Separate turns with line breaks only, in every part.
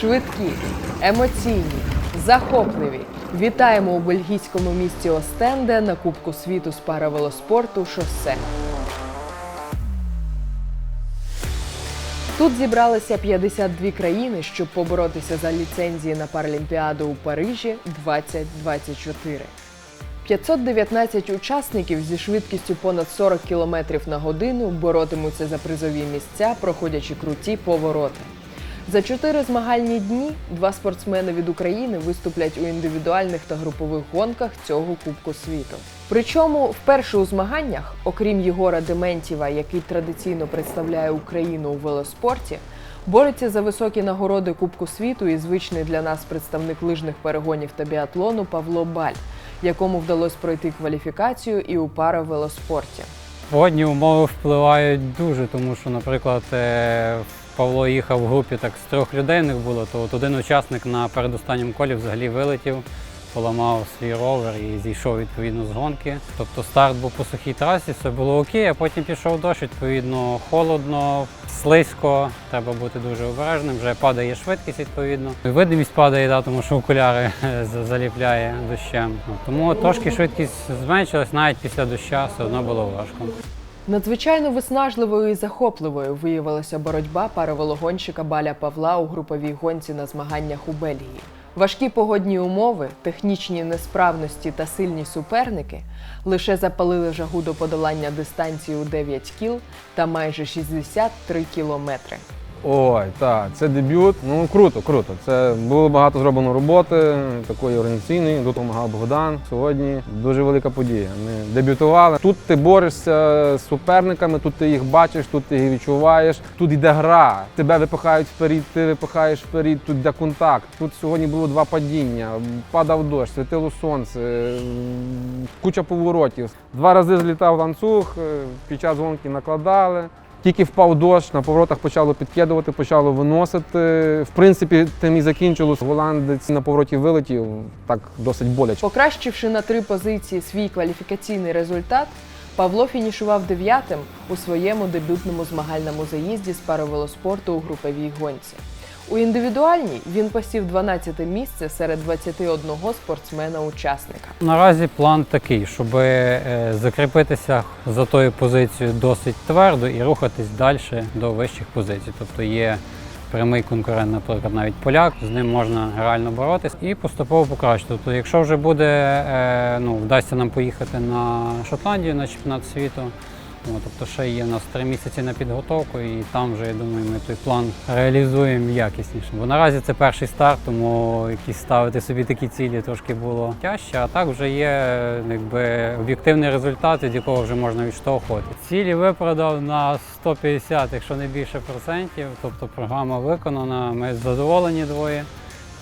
швидкі, емоційні, захопливі. Вітаємо у бельгійському місті Остенде на Кубку світу з паравелоспорту шосе. Тут зібралися 52 країни, щоб поборотися за ліцензії на Паралімпіаду у Парижі 2024. 519 учасників зі швидкістю понад 40 км на годину боротимуться за призові місця, проходячи круті повороти. За чотири змагальні дні два спортсмени від України виступлять у індивідуальних та групових гонках цього Кубку світу. Причому вперше у змаганнях, окрім Єгора Дементєва, який традиційно представляє Україну у велоспорті, бореться за високі нагороди Кубку світу і звичний для нас представник лижних перегонів та біатлону Павло Баль, якому вдалося пройти кваліфікацію і у паравелоспорті.
Погодні умови впливають дуже, тому що, наприклад, е, Павло їхав в групі так з трьох людей в них було, то от один учасник на передостанньому колі взагалі вилетів, поламав свій ровер і зійшов відповідно з гонки. Тобто старт був по сухій трасі, все було окей, а потім пішов дощ, відповідно, холодно, слизько, треба бути дуже обережним, вже падає швидкість відповідно. Видимість падає, да, тому що окуляри заліпляє дощем. Тому трошки швидкість зменшилась, навіть після доща все одно було важко.
Надзвичайно виснажливою і захопливою виявилася боротьба паровелогонщика Баля Павла у груповій гонці на змаганнях у Бельгії. Важкі погодні умови, технічні несправності та сильні суперники лише запалили жагу до подолання дистанції у 9 кіл та майже 63 кілометри.
Ой, так, це дебют. Ну круто, круто. Це було багато зроблено роботи, такої організаційної. Допомагав Богдан. Сьогодні дуже велика подія. Ми дебютували. Тут ти борешся з суперниками, тут ти їх бачиш, тут ти їх відчуваєш. Тут йде гра. Тебе випихають вперед, ти випихаєш вперед, тут йде контакт. Тут сьогодні було два падіння, падав дощ, світило сонце, куча поворотів. Два рази злітав ланцюг, е, під час гонки накладали. Тільки впав дощ, на поворотах почало підкидувати, почало виносити. В принципі, тим і закінчилось. Голландець на повороті вилетів так досить боляче.
Покращивши на три позиції свій кваліфікаційний результат, Павло фінішував дев'ятим у своєму дебютному змагальному заїзді з паровелоспорту у груповій гонці. У індивідуальній він посів 12 місце серед 21 спортсмена-учасника.
Наразі план такий, щоб е, закріпитися за тою позицією досить твердо і рухатись далі до вищих позицій. Тобто є прямий конкурент, наприклад, навіть поляк, з ним можна реально боротись і поступово покращити. Тобто, якщо вже буде, е, ну, вдасться нам поїхати на Шотландію на чемпіонат світу. Тобто ще є у нас три місяці на підготовку, і там вже я думаю, ми той план реалізуємо якісніше. Бо наразі це перший старт, тому якісь ставити собі такі цілі трошки було тяжче. А так вже є якби об'єктивний результат, від якого вже можна відштовхувати. Цілі виправдав на 150, якщо не більше процентів. Тобто програма виконана. Ми задоволені двоє.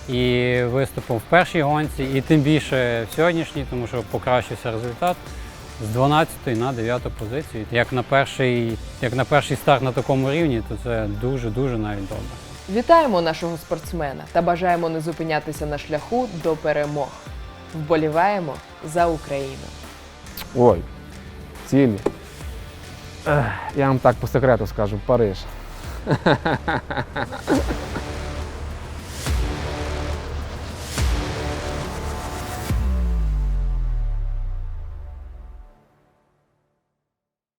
І виступом в першій гонці, і тим більше в сьогоднішній, тому що покращився результат з 12 на 9 позицію. Як на перший, як на перший старт на такому рівні, то це дуже-дуже навіть добре.
Вітаємо нашого спортсмена та бажаємо не зупинятися на шляху до перемог. Вболіваємо за Україну.
Ой, цілі. Я вам так по секрету скажу, Париж.